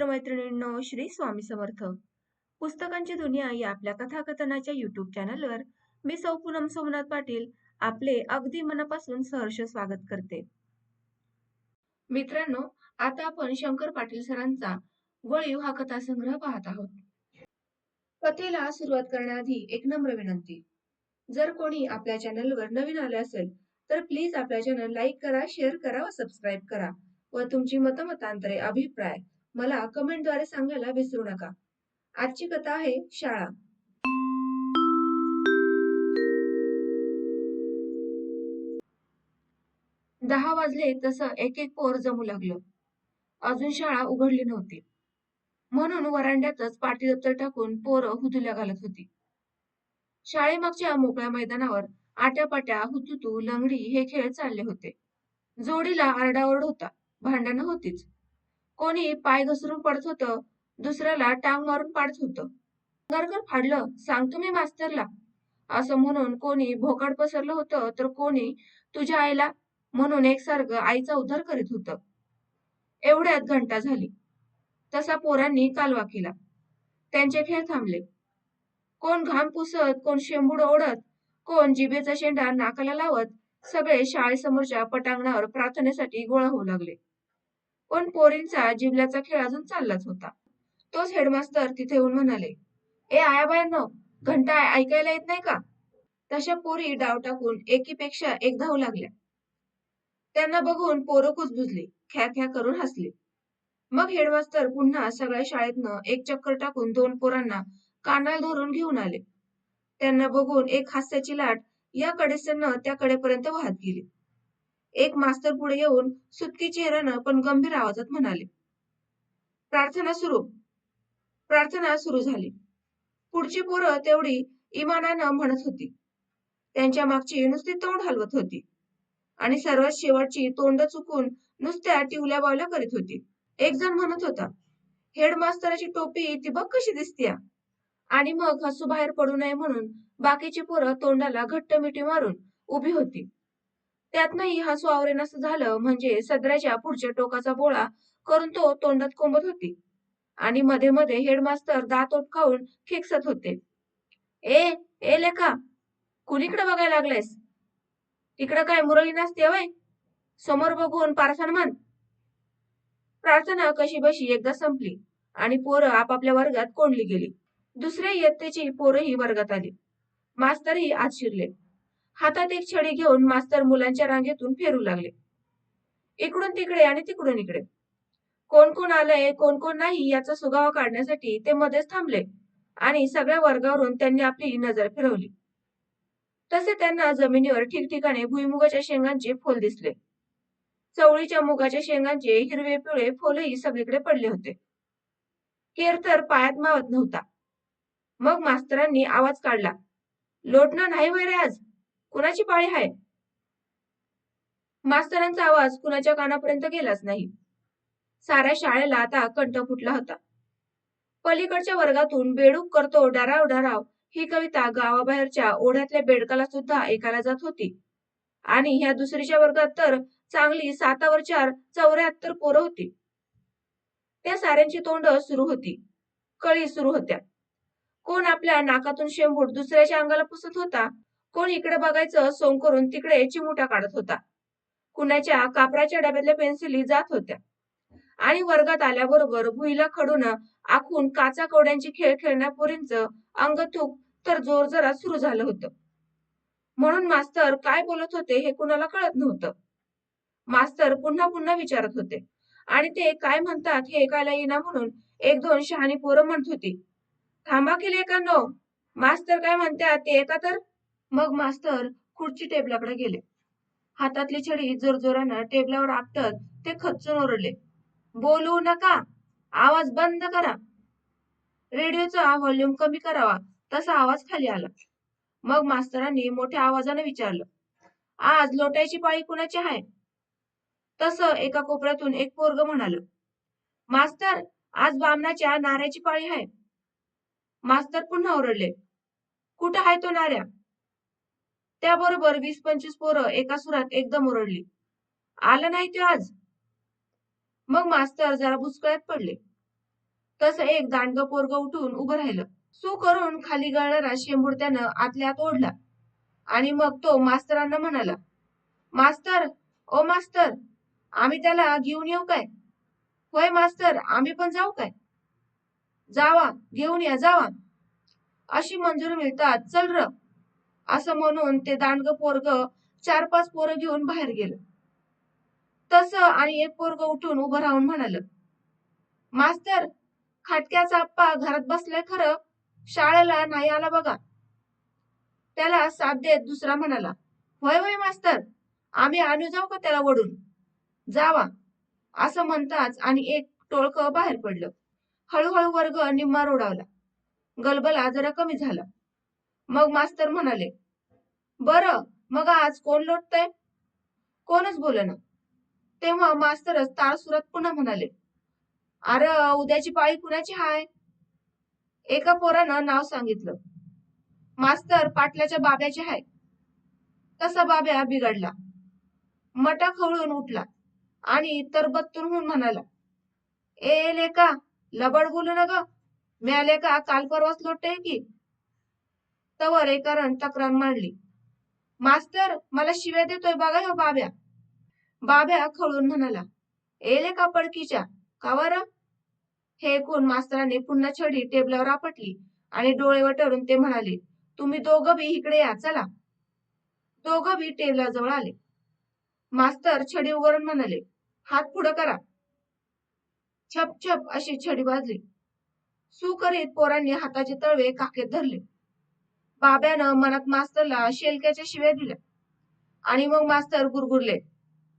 मित्रमैत्रिणींनो श्री स्वामी समर्थ. पुस्तकांची दुनिया या आपल्या कथाकथनाच्या युट्यूब चॅनलवर मी सौ पूनम सोमनाथ पाटील आपले अगदी मनापासून सहर्ष स्वागत करते. मित्रांनो आता आपण शंकर पाटील सरांचा वळीव हा कथासंग्रह पाहत आहोत. कथेला सुरुवात करण्याआधी एक नम्र विनंती. जर कोणी आपल्या चॅनलवर नवीन आले असेल तर प्लीज आपल्या चॅनल लाईक करा शेअर करा व सबस्क्राईब करा व तुमची मतमतांतरे अभिप्राय मला कमेंटद्वारे सांगायला विसरू नका. आजची कथा आहे शाळा. दहा वाजले तसं एक एक पोर जमू लागलं. अजून शाळा उघडली नव्हती. म्हणून वरांड्यातच पाटी दप्तर टाकून पोरं हुदुल्या घालत होती. शाळेमागच्या मोकळ्या मैदानावर आट्यापाट्या हुतुतू लंगडी हे खेळ चालले होते. जोडीला आरडाओरड होता. भांडणं होतीच. कोणी पाय घसरून पडत होतं दुसऱ्याला टांग मारून पाडत होतं. अंगारकर फाडलं सांगतो मी मास्तरला. असं म्हणून कोणी भोकाड पसरलं होतं तर कोणी तुझ्या आईला म्हणून एकसारखं आईचा उद्धार करीत होतं. एवढ्यात घंटा झाली. तसा पोरांनी कालवा केला. त्यांचे खेळ थांबले. कोण घाम पुसत कोण शेंबूड ओढत कोण जिभेचा शेंडा नाकाला लावत सगळे शाळेसमोरच्या पटांगणावर प्रार्थनेसाठी गोळा होऊ लागले. पण पोरींचा जिबल्याचा खेळ अजून चाललाच होता. तोच हेडमास्तर तिथे येऊन म्हणाले ए आयाबायांनो घंटा ऐकायला येत नाही का? तशा पोरी डाव टाकून एकीपेक्षा एक धावू लागल्या. त्यांना बघून पोरं कुजबुजली ख्या ख्या करून हसली. मग हेडमास्तर पुन्हा सगळ्या शाळेतनं एक चक्कर टाकून दोन पोरांना कानाला धरून घेऊन आले. त्यांना बघून एक हास्याची लाट या कडेसनं त्या कडेपर्यंत वाहत गेली. एक मास्तर पुढे येऊन सुटकी चेहऱ्यानं पण गंभीर आवाजात म्हणाले प्रार्थना सुरू. प्रार्थना सुरू झाली. पुढची पोरं तेवढी इमानानं म्हणत होती. त्यांच्या मागची नुसती तोंड हलवत होती. आणि सर्वात शेवटची तोंड चुकून नुसत्या टिवल्या बावल्या करीत होती. एक जण म्हणत होता हेडमास्तराची टोपी ती बघ कशी दिसतीया. आणि मग हसू बाहेर पडू नये म्हणून बाकीची पोरं तोंडाला घट्ट मिठी मारून उभी होती. त्यातनंही हसू आवरेनास झालं म्हणजे सदराच्या पुढच्या टोकाचा बोळा करून तो तोंडात कोंबत होती. आणि मध्ये मध्ये हेडमास्तर दात ओटकावून खाऊन होते. ए ए लेका कुणीकडे बघायला लागलायस? तिकडं काय मुरळी नसते वय समोर बघून पारसान म्हण. प्रार्थना कशी बशी एकदा संपली आणि पोरं आपापल्या वर्गात कोंडली गेली. दुसऱ्या इयत्तेची पोरंही वर्गात आली. मास्तरही आत शिरले. हातात एक छडी घेऊन मास्तर मुलांच्या रांगेतून फिरू लागले. इकडून तिकडे आणि तिकडून इकडे. कोण कोण आलंय कोण कोण नाही याचा सुगावा काढण्यासाठी ते मध्येच थांबले आणि सगळ्या वर्गावरून त्यांनी आपली नजर फिरवली. तसे त्यांना जमिनीवर ठिकठिकाणी भुईमुगाच्या शेंगांचे फोल दिसले. चवळीच्या मुगाच्या शेंगांचे हिरवे पिवळे फोलही सगळीकडे पडले होते. केर तर पायात मावत नव्हता. मग मास्तरांनी आवाज काढला लोटणं नाही वैरे आज. कुणाची पाळी आहे मास्तरांचा आवाज कुणाच्या कानापर्यंत गेलाच नाही. साऱ्या शाळेला आता कंठ फुटला होता. पलीकडच्या वर्गातून बेडूक करतो डराव डराव ही कविता गावाबाहेरच्या ओढ्यातल्या बेडकाला सुद्धा ऐकायला जात होती. आणि ह्या दुसरीच्या वर्गात तर चांगली सातावर चार चौऱ्याहत्तर पोरं होती. त्या साऱ्यांची तोंड सुरू होती. कळी सुरू होत्या. कोण आपल्या नाकातून शेंबूट दुसऱ्याच्या अंगाला पुसत होता? कोण इकडे बघायचं सोंग करून तिकडे चिमुटा काढत होता. कुणाच्या कापराच्या डब्यातल्या पेन्सिली जात होत्या. आणि वर्गात आल्याबरोबर भुईला खडून आखून काचा कवड्यांची खेळ खेळण्यापूर्वीच अंग थूक तर जोर जरा सुरू झालं होतं. म्हणून मास्तर काय बोलत होते हे कुणाला कळत नव्हतं. मास्तर पुन्हा पुन्हा विचारत होते. आणि ते काय म्हणतात हे ऐकायला येईना म्हणून एक दोन शहाणी पोरं म्हणत होती. थांबा केले का नो? मास्तर काय म्हणतात ते एका तर. मग मास्तर खुर्ची टेबलाकडे गेले. हातातली छडी जोरजोरानं टेबलावर आपटत ते खच्चून ओरडले. बोलू नका. आवाज बंद करा. रेडिओचा व्हॉल्यूम कमी करावा तसा आवाज खाली आला. मग मास्तरांनी मोठ्या आवाजाने विचारलं आज लोटायची पाळी कुणाची आहे तसं एका कोपऱ्यातून एक पोरग म्हणाल मास्तर आज बामणाच्या नाऱ्याची पाळी आहे मास्तर पुन्हा ओरडले कुठं आहे तो नाऱ्या? त्याबरोबर वीस पंचवीस पोरं एका सुरात एकदम ओरडली. आलं नाही ते आज. मग मास्तर जरा बुचकळ्यात पडले. तसं एक दांडग पोरग उठून उभं राहिलं. सू करून खाली गळणारा शेंबूड त्यानं ओढला. आणि मग तो मास्तरांना म्हणाला मास्तर ओ मास्तर आम्ही त्याला घेऊन येऊ काय? होय मास्तर आम्ही पण जाऊ काय? जावा घेऊन या जावा. अशी मंजुरी मिळतात चल र. असं म्हणून ते दांडग पोरग चार पाच पोरं घेऊन बाहेर गेलं. तसं आणि एक पोरग उठून उभं राहून म्हणाल मास्तर खाटक्याचा आप्पा घरात बसलाय खरं? शाळेला नाही आला बघा. त्याला साथ देत दुसरा म्हणाला होय होय मास्तर आम्ही आणू जाऊ का त्याला वडून जावा. असं म्हणताच आणि एक टोळक बाहेर पडलं. हळूहळू वर्ग निम्मा रोडावला गलबला जरा कमी झाला. मग मास्तर म्हणाले बर मग आज कोण लोटतय? कोणच बोलना. तेव्हा मास्तरच ताळसुरात पुन्हा म्हणाले अरे उद्याची पाळी कुणाची हाय? एका पोरानं नाव सांगितलं. मास्तर पाटल्याच्या बाब्याचे हाय. तसा बाब्या बिघडला. मटा खवळून उठला आणि तरबत्तून होऊन म्हणाला ए लेका लबड बोलू न ग म्याले का काल परवाच लोटते की? तवर एकानं तक्रार मांडली. मास्तर मला शिव्या देतोय बघा ह्यो बाब्या. बाब्या खळून म्हणाला एले का पडकीच्या का बरं? हे ऐकून मास्तराने पुन्हा छडी टेबलावर आपटली आणि डोळे वटरून ते म्हणाले तुम्ही दोघं बी इकडे या चला. दोघं बी टेबलाजवळ आले. मास्तर छडी उघडून म्हणाले हात पुढं करा. छप छप अशी छडी वाजली. सुकरीत पोरांनी हाताचे तळवे काकेत धरले. बाब्यानं मनात मास्तरला शेलक्याच्या शिव्या दिल्या. आणि मग मास्तर गुरगुरले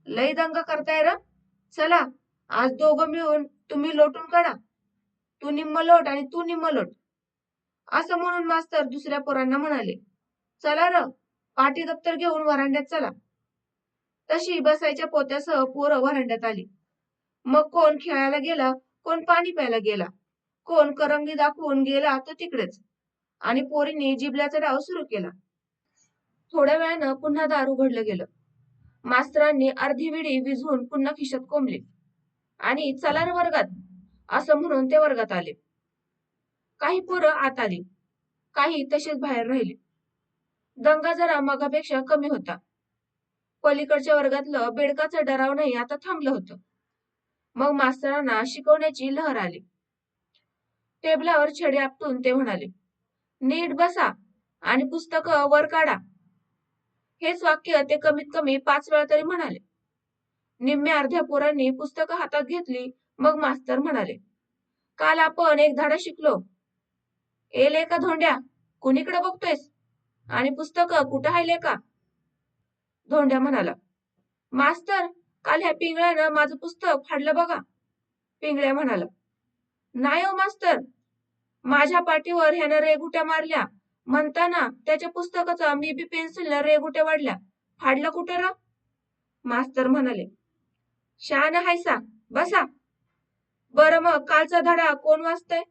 लय दंग करताय र. चला आज दोघं मिळून तुम्ही लोटून काढा. तू निम्म लोट आणि तू निम्म लोट. असं म्हणून मास्तर दुसऱ्या पोरांना म्हणाले चला र पाठी दप्तर घेऊन वरांड्यात चला. तशी बसायच्या पोत्यासह पोरं वरांड्यात आली. मग कोण खेळायला गेला कोण पाणी प्यायला गेला. कोण करंगी दाखवून गेला तो तिकडेच. आणि पोरीने जिबल्याचा डाव सुरू केला. थोड्या वेळानं पुन्हा दार उघडलं गेलं. मास्तरांनी अर्धी विडी विझवून पुन्हा खिशात कोंबली. आणि चला रे वर्गात असं म्हणून ते वर्गात आले. काही पोरं आत आली. काही तसेच बाहेर राहिले. दंगा जरा मगापेक्षा कमी होता. पलीकडच्या वर्गातलं बेडकाचं डराव नाही आता थांबलं होतं. मग मास्तरांना शिकवण्याची लहर आली. टेबलावर छडे आपटून ते म्हणाले नीट बसा आणि पुस्तक वर काढा. हेच वाक्य ते कमीत कमी पाच वेळा तरी म्हणाले. निम्म्या अर्ध्या पोरांनी पुस्तकं हातात घेतली मग मास्तर म्हणाले काल आपण एक धाडा शिकलो. एले का धोंड्या? कुणीकडे बघतोयस? आणि पुस्तक कुठं हायले का? धोंड्या म्हणाला मास्तर काल ह्या पिंगळ्यानं माझं पुस्तक फाडलं बघा. पिंगळ्या म्हणाला नाही हो मास्तर माझ्या पाठीवर ह्यानं रेगुट्या मारल्या. म्हणताना त्याच्या पुस्तकाचा मी बी पेन्सिलनं रेगुट्या वाढल्या. फाडलं कुठे र? मास्तर म्हणाले शहाणा हायसा बसा. बरं मग कालचा धडा कोण वाचतय?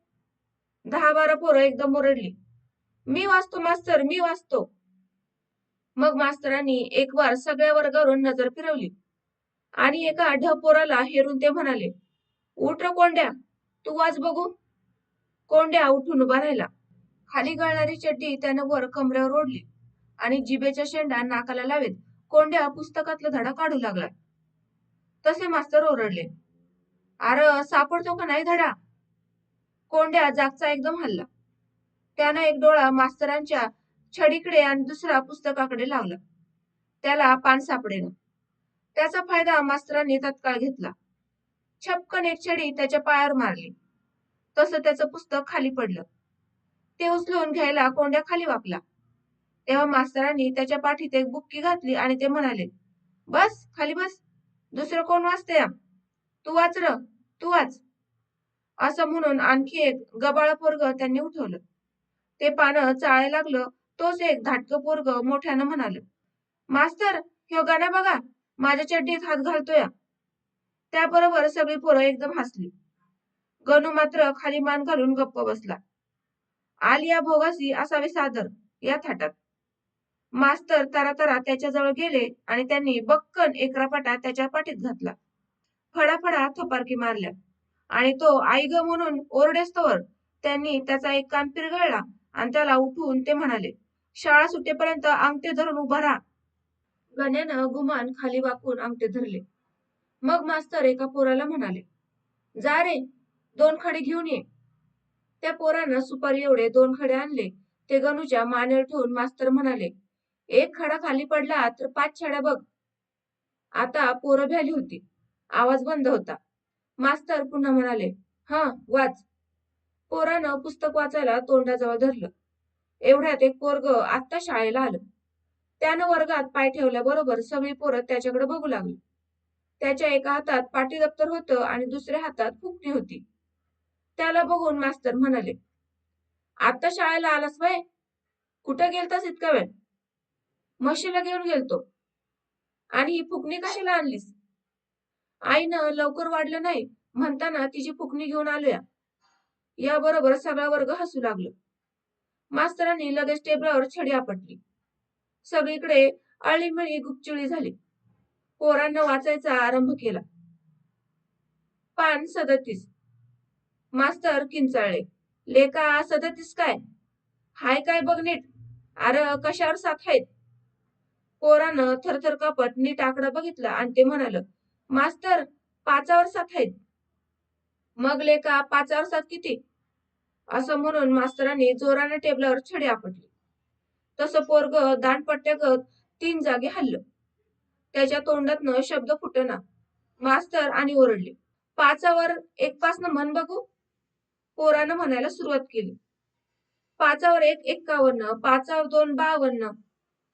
दहा बारा पोरं एकदम ओरडली. मी वाचतो मास्तर मी वाचतो. मग मास्तरांनी एक वार सगळ्या वर्गावरून नजर फिरवली. आणि एका ढ पोराला हेरून ते म्हणाले उठ कोंड्या तू वाच बघू. कोंड्या उठून उभा राहिला. खाली गळणारी चड्डी त्यानं वर कमऱ्यावर ओढली आणि जिबेच्या शेंडा नाकाला लावेत कोंड्या पुस्तकातला धडा काढू लागला. तसे मास्तर ओरडले. अर सापडतो का नाही धडा? कोंड्या जागचा एकदम हल्ला. त्यानं एक डोळा मास्तरांच्या छडीकडे आणि दुसरा पुस्तकाकडे लावला. त्याला पान सापडेना. त्याचा फायदा मास्तरांनी तत्काळ घेतला. छपकन एक छडी त्याच्या पायावर मारली. तसं त्याचं पुस्तक खाली पडलं. ते उचलून घ्यायला कोंड्या खाली वाकला. तेव्हा मास्तरांनी त्याच्या पाठीत एक बुक्की घातली आणि ते म्हणाले बस खाली बस. दुसरं कोण वाचते या तू वाच र तू वाच. असं म्हणून आणखी एक गबाळ पोरग त्यांनी उठवलं. ते पानं चाळायला लागलं तोच एक धाटक पोरग मोठ्यानं म्हणाल मास्तर ह्यो गाणं बघा माझ्या चड्डीत हात घालतोया त्याबरोबर सगळी पोरं एकदम हसली. गणू मात्र खाली मान घालून गप्प बसला. आलिया भोगासी असावे सादर या थाटात. मास्तर तारातारा त्याच्याजवळ गेले आणि त्यांनी बक्कन एक रपाटा त्याच्या पाठीत घातला. फडाफडा थोपारकी मारल्या आणि तो आई ग म्हणून ओरडेस्तवर त्यांनी त्याचा एक कान पिरगळला आणि त्याला उठवून ते म्हणाले शाळा सुटेपर्यंत अंगठे धरून उभा राहा. गण्यानं गुमान खाली वाकून अंगठे धरले. मग मास्तर एका पोराला म्हणाले जा रे दोन खडे घेऊन ये. त्या पोरानं सुपारी एवढे दोन खडे आणले. ते गणूच्या मानेवर ठेवून मास्तर म्हणाले एक खडा खाली पडला तर पाच छड्या बघ. आता पोरं भ्याली होती. आवाज बंद होता. मास्तर पुन्हा म्हणाले हा वाच. पोरानं पुस्तक वाचायला तोंडाजवळ धरलं. एवढ्यात एक पोरग आत्ता शाळेला आलं. त्यानं वर्गात पाय ठेवल्याबरोबर सगळी पोरं त्याच्याकडे बघू लागली. त्याच्या एका हातात पाटी दप्तर होतं आणि दुसऱ्या हातात फुकणी होती. त्याला बघून मास्तर म्हणाले आता शाळेला आलास वय? कुठं गेलतास इतका वेळ? म्हशीला घेऊन गेलतो. आणि ही फुकणी कशाला आणलीस? आईनं लवकर वाढलं नाही म्हणताना तिची फुकणी घेऊन आलोया. याबरोबर सगळा वर्ग हसू लागलो. मास्तरांनी लगेच टेबलावर छडी आपटली. सगळीकडे अळीमिळी गुपचुळी झाली. पोरांना वाचायचा आरंभ केला. पान सदतीस. मास्तर किंचाळले. लेका सदतीस काय? हाय काय बघ नीट. अरे कशावर साथ आहेत? पोरानं थरथर कपट नीट आकडा बघितला आणि ते म्हणाल मास्तर पाचावर साथ आहेत. मग लेका पाचावर साथ किती? असं म्हणून मास्तरांनी जोराने टेबलावर छडी आपटली. तसं पोरग दांडपट्ट्यागत तीन जागे हल्लं. त्याच्या तोंडातनं शब्द फुटना. मास्तर आणि ओरडले पाचावर एक पासनं म्हण बघू. पोरानं म्हणायला सुरुवात केली. पाचावर एक एक्कावन्न पाचावर दोन बावन्न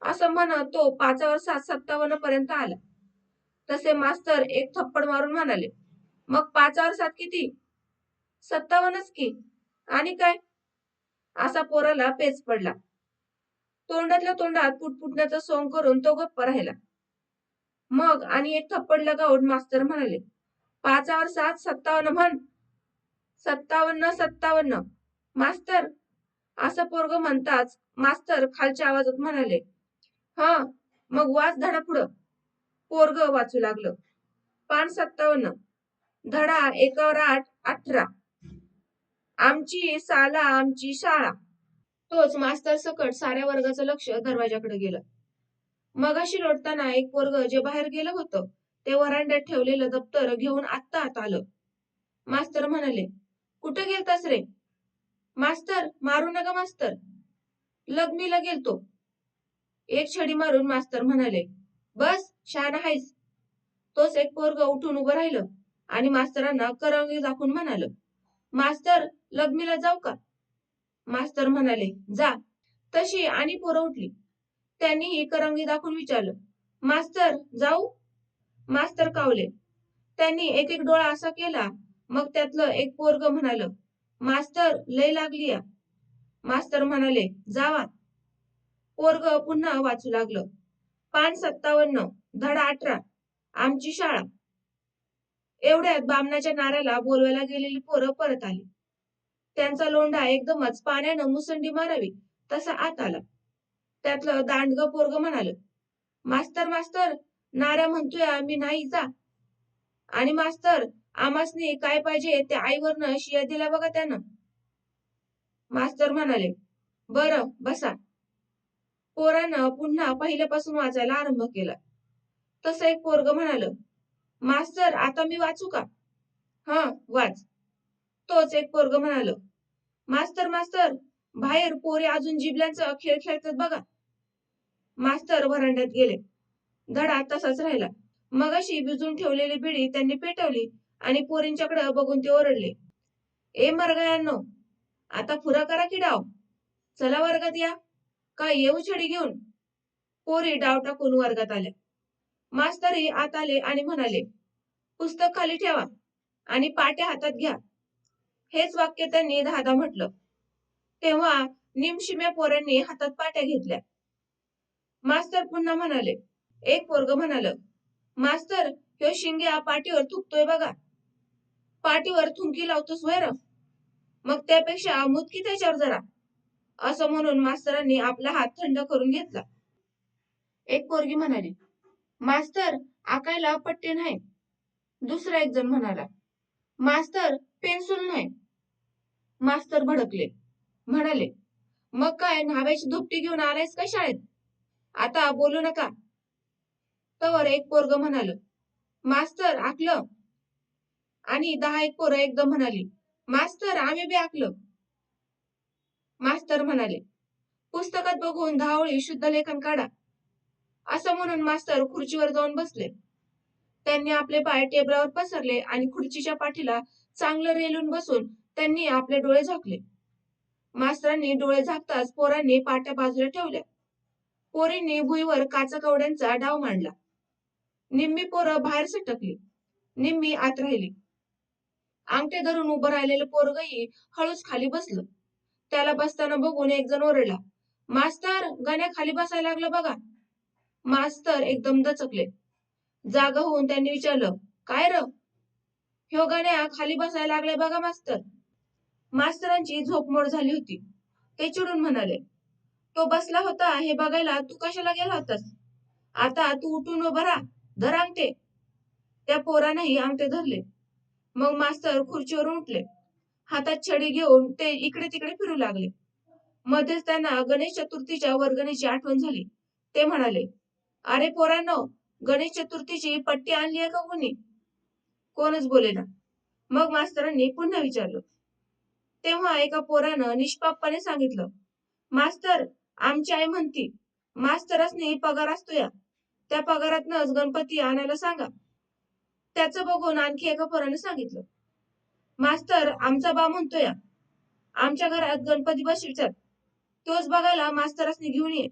असं म्हणत तो पाचावर सात सत्तावन्न पर्यंत आला. तसे मास्तर एक थप्पड मारून म्हणाले मग पाचावर सात किती? सत्तावन्नच की. आणि काय? असा पोराला पेच पडला. तोंडातल्या तोंडात पुटपुटण्याचा सोंग करून तो गप्प राहिला. मग आणि एक थप्पड लगावून मास्तर म्हणाले पाचावर सात सत्तावन्न म्हण. सत्तावन्न सत्तावन्न. मास्तर असं पोरग म्हणताच मास्तर खालच्या आवाजात म्हणाले हा मग वाच धडा पुढं. पोरग वाचू लागलं. पान सत्तावन्न. धडा एकावर आठ अठरा. आमची साला आमची शाळा. तोच मास्तर सकट साऱ्या वर्गाचं लक्ष दरवाजाकडे गेलं. मगाशी लोटताना एक पोरग जे बाहेर गेलं होतं ते वरांड्यात ठेवलेलं दप्तर घेऊन आत्ता आत आलं. मास्तर म्हणाले कुठे गेलतास रे? मास्तर मारू नका मास्तर. लग्मीला गेलतो. एक छडी मारून मास्तर म्हणाले बस शान आहेस. तोच एक पोरग उठून उभं राहिलं आणि मास्तरांना करंगी दाखवून म्हणाल मास्तर लगमीला जाऊ का? मास्तर म्हणाले जा. तशी आणि पोरं उठली. त्यांनीही करंगी दाखवून विचारलं मास्तर जाऊ? मास्तर कावले त्यांनी एक एक डोळा असा केला मग त्यातलं एक पोरग म्हणाल मास्तर लय लागली मास्तर म्हणाले जावा. पोरग पुन्हा वाचू लागलं. पान सत्तावन्न धडा अठरा आमची शाळा. एवढ्यात बामणाच्या नाऱ्याला बोलवायला गेलेली पोरं परत आली. त्यांचा लोंढा एकदमच पाण्यानं मुसंडी मारावी तसा आत आला. त्यातलं दांडग पोरग म्हणाल मास्तर मास्तर नाऱ्या म्हणतोय मी नाही जा. आणि मास्तर आमासने काय पाहिजे ते आईवरनं शिया दिला बघा त्यानं. मास्तर म्हणाले बर बसा. पोरानं पुन्हा पहिल्यापासून वाचायला आरंभ केला. तसं एक पोरग म्हणाल मास्तर आता मी वाचू का? हा वाच. तोच एक पोरग म्हणाल मास्तर मास्तर बाहेर पोरे अजून जिबल्यांचा खेळ खेळतात बघा. मास्तर व्हरांड्यात गेले. धडा तसाच राहिला. मगाशी भिजून ठेवलेली बिडी त्यांनी पेटवली आणि पोरींच्याकडे बघून ते ओरडले. ए मरगयांनो आता फुरा करा की डाव? चला वर्गात या. का येऊ छडी घेऊन? पोरी डाव टाकून वर्गात आल्या. मास्तरही आत आले आणि म्हणाले पुस्तक खाली ठेवा आणि पाट्या हातात घ्या. हेच वाक्य त्यांनी दहादा म्हटलं. तेव्हा निमशिम्या पोरांनी हातात पाट्या घेतल्या. मास्तर पुन्हा म्हणाले एक पोरग म्हणाल मास्तर ह्यो शिंग्या पाठीवर थुकतोय बघा. पाठीवर थुंकी लावतोस वैर मग त्यापेक्षा मुदकी त्याच्यावर जरा? असं म्हणून मास्तरांनी आपला हात थंड करून घेतला. एक पोरगी म्हणाली मास्तर आकायला पट्टे नाही. दुसरा एक जण म्हणाला मास्तर पेन्सिल नाही. मास्तर भडकले म्हणाले मग काय न्हाव्याची दुपटी घेऊन आलायस का शाळेत? आता बोलू नका. तवर एक पोरग म्हणाल मास्तर आकलं आणि दहा एक पोरं एकदम म्हणाली मास्तर आम्ही बी आकलं. मास्तर म्हणाले पुस्तकात बघून धावळी शुद्ध लेखन काढा. असं म्हणून मास्तर खुर्चीवर जाऊन बसले. त्यांनी आपले पाय टेबलावर पसरले आणि खुर्चीच्या पाठीला चांगलं रेलून बसून त्यांनी आपले डोळे झाकले. मास्तरांनी डोळे झाकताच पोरांनी पाट्या बाजूला ठेवल्या. पोरींनी भुईवर काचा कवड्यांचा डाव मांडला. निम्मी पोरं बाहेर सटकली. निम्मी आत राहिली. अंगठे धरून उभं राहिलेलं पोरगही हळूच खाली बसलं. त्याला बसताना बघून एक जण ओरडला मास्तर गण्या खाली बसायला लागलं बघा. मास्तर एकदम दचकले. जागा होऊन त्यांनी विचारलं काय र? ह्यो गण्या खाली बसायला लागलाय बघा मास्तर. मास्तरांची झोपमोड झाली होती. ते चिडून म्हणाले तो बसला होता हे बघायला तू कशाला गेला होतास? आता तू उठून उभा राहा धर अंगठे. त्या पोरानेही अंगठे धरले. मग मास्तर खुर्चीवरून उठले. हातात छडी घेऊन ते इकडे तिकडे फिरू लागले. मध्येच त्यांना गणेश चतुर्थीच्या वर्गणीची आठवण झाली. ते म्हणाले अरे पोरांनो गणेश चतुर्थीची पट्टी आणली आहे का कोणी? कोणच बोलेना मग मास्तरांनी पुन्हा विचारलं. तेव्हा एका पोरानं निष्पापपणे सांगितलं मास्तर आमची आई म्हणती मास्तरसने पगार असतो या त्या पगारातनच गणपती आणायला सांगा. त्याचं बघून आणखी एका पोराने सांगितलं मास्तर आमचा बा म्हणतोय आमच्या घरात गणपती बसवितात. तोच बघायला मास्तरसने घेऊन ये.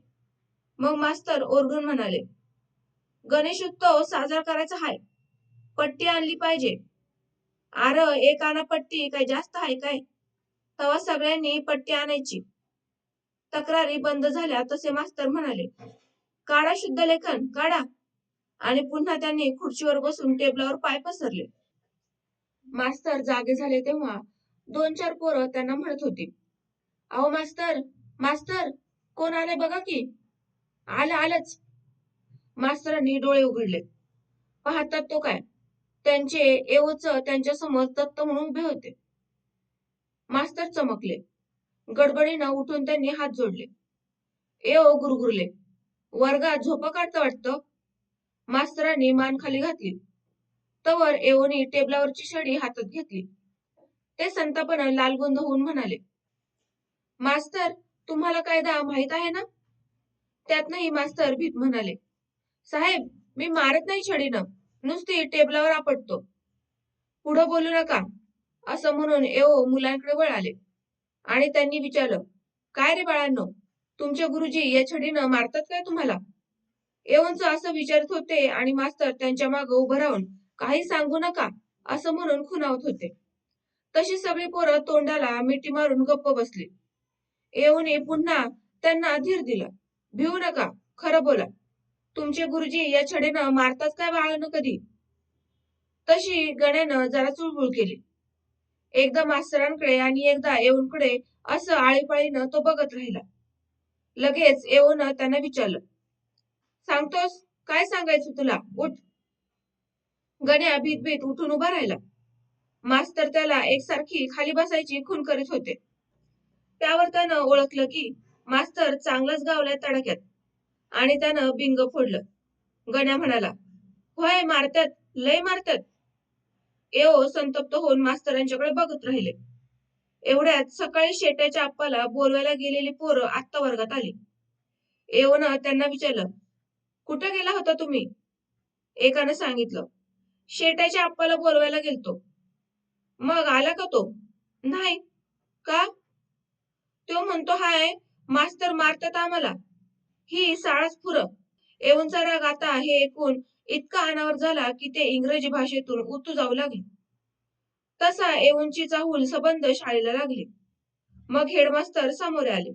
मग मास्तर ओरडून म्हणाले गणेश उत्सव साजरा करायचा हाय पट्टी आणली पाहिजे. आर एक आणा पट्टी काय जास्त आहे काय? तेव्हा सगळ्यांनी पट्टी आणायची. तक्रारी बंद झाल्या तसे मास्तर म्हणाले काढा शुद्ध लेखन काढा. आणि पुन्हा त्यांनी खुर्चीवर बसून टेबलावर पाय पसरले. मास्तर जागे झाले तेव्हा दोन चार पोरं त्यांना म्हणत होती अहो मास्तर मास्तर कोण आले बघा की? आलं आलंच. मास्तरांनी डोळे उघडले. पाहतात तो काय? त्यांचे एवच त्यांच्यासमोर दत्त म्हणून उभे होते. मास्तर चमकले. गडबडीनं उठून त्यांनी हात जोडले. एओ गुरगुरले. वर्गात झोपा काढतं वाटतं? मास्तरांनी मान खाली घातली. तवर एओनी टेबलावरची छडी हातात घेतली. ते संतापनं लालगुंद होऊन म्हणाले मास्तर तुम्हाला कायदा माहीत आहे ना? त्यातनंही मास्तर भीत म्हणाले साहेब मी मारत नाही छडीनं नुसती टेबलावर आपटतो. पुढं बोलू नका असं म्हणून एओ मुलांकडे वळाले आणि त्यांनी विचारलं काय रे बाळांनो तुमचे गुरुजी या छडीनं मारतात काय तुम्हाला? एवंच असं विचारत होते आणि मास्तर त्यांच्या मागं उभं राहून काही सांगू नका असं म्हणून खुणावत होते. तशी सगळी पोरं तोंडाला मिठी मारून गप्प बसली. येऊने पुन्हा त्यांना धीर दिला. भिवू नका खरं बोला. तुमचे गुरुजी या छडीनं मारतात काय बाळानं कधी? तशी गण्यानं जरा चुळबुळ केली. एकदा मास्तरांकडे आणि एकदा येऊनकडे असं आळीपाळीनं तो बघत राहिला. लगेच येऊन त्यांना विचारलं सांगतोस? काय सांगायचं तुला? उठ. गण्या भीत भीत उठून उभा राहिला. मास्तर त्याला एकसारखी खाली बसायची खून करीत होते. त्यावर त्यानं ओळखलं की मास्तर चांगलाच गावलाय तडक्यात आणि त्यानं बिंग फोडलं. गण्या म्हणाला होय मारतात लय मारतात. एओ संतप्त होऊन मास्तरांच्याकडे बघत राहिले. एवढ्यात सकाळी शेट्याच्या आप्पाला बोलवायला गेलेली पोरं आत्ता वर्गात आली. एओनं त्यांना विचारलं कुठं गेला होता तुम्ही? एकानं सांगितलं. शेट्याच्या आप्पाला बोलवायला गेलतो. मग आला का तो? नाही. का? तो म्हणतो हाय मास्तर मारतात आम्हाला. ही साळाच फुर. एवनचा राग आता हे ऐकून इतका अनावर झाला की ते इंग्रजी भाषेतून उतू जाऊ लागले. तसा एवनची चाहूल सबंध शाळेला लागली. मग हेडमास्तर समोर आले.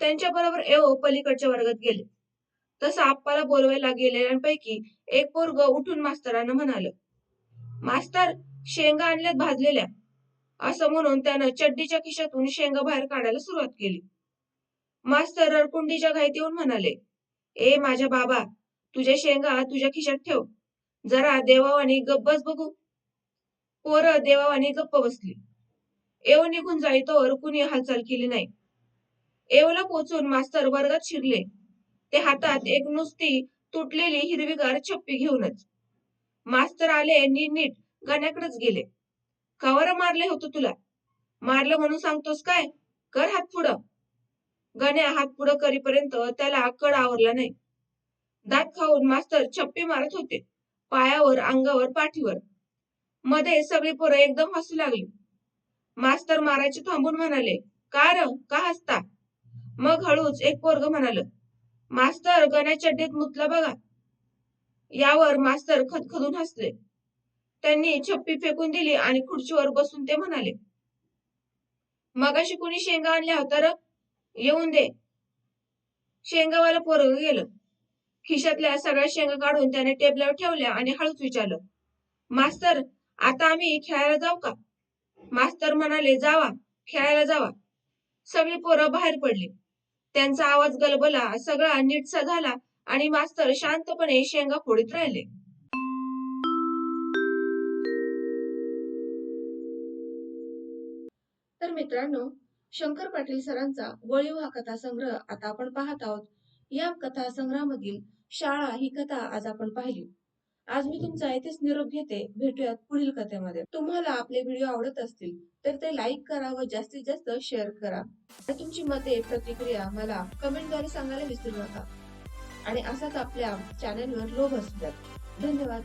त्यांच्या बरोबर एओ पलीकडच्या वर्गात गेले. तसा आप्पाला बोलवायला गेलेल्यांपैकी एक पोरग उठून मास्तरानं म्हणाल मास्तर शेंगा आणल्यात भाजलेल्या. असं म्हणून त्यानं चड्डीच्या खिशातून शेंगा बाहेर काढायला सुरुवात केली. मास्तर रडकुंडीच्या घाईत येऊन म्हणाले ए माझ्या बाबा तुझ्या शेंगा तुझ्या खिशात ठेव. जरा देवावानी गप्पच बघू. पोरं देवावानी गप्प बसली. एव निघून जाईतोवर कुणी हालचाल केली नाही. एवला पोचून मास्तर वर्गात शिरले. ते हातात एक नुसती तुटलेली हिरवीगार छप्पी घेऊनच. मास्तर आले नी नीट गाण्याकडेच गेले. कवर मारले होतं तुला. मारलं म्हणून सांगतोस काय? कर हात पुढं. गण्या हात पुढं करीपर्यंत त्याला कड आवरला नाही. दात खाऊन मास्तर छप्पी मारत होते पायावर अंगावर पाठीवर. मध्ये सगळी पोरं एकदम हसू लागली. मास्तर मारायचे थांबून म्हणाले का र? का हसता? मग हळूच एक पोरग म्हणाल मास्तर गण्या चड्डीत मुतला बघा. यावर मास्तर खदखदून हसले. त्यांनी छप्पी फेकून दिली आणि खुर्चीवर बसून ते म्हणाले मगाशी कुणी शेंगा आणल्या होत्या र? येऊन दे. शेंगावाला पोरग गेलं. खिशातल्या सगळ्या शेंगा काढून त्याने टेबलावर ठेवल्या आणि हळूच विचारलं मास्तर आता आम्ही खेळायला जाऊ का? मास्तर म्हणाले जावा खेळायला जावा. सगळी पोरं बाहेर पडली. त्यांचा आवाज गलबला सगळा नीटसा झाला आणि मास्तर शांतपणे शेंगा फोडीत राहिले. तर मित्रांनो शंकर पाटील सरांचा वळीव हा कथा संग्रह आता आपण पाहत आहोत. या कथा संग्रहामधील शाळा ही कथा आज आपण पाहिली. आज मी तुमचा येथेच निरोप घेते. भेटूयात पुढील कथेमध्ये. तुम्हाला आपले व्हिडिओ आवडत असतील तर ते लाईक करा व जास्तीत जास्त शेअर करा. तुमची मते प्रतिक्रिया मला कमेंटद्वारे सांगायला विसरू नका. आणि असाच आपल्या चॅनेलवर लोभ असू द्यात. धन्यवाद.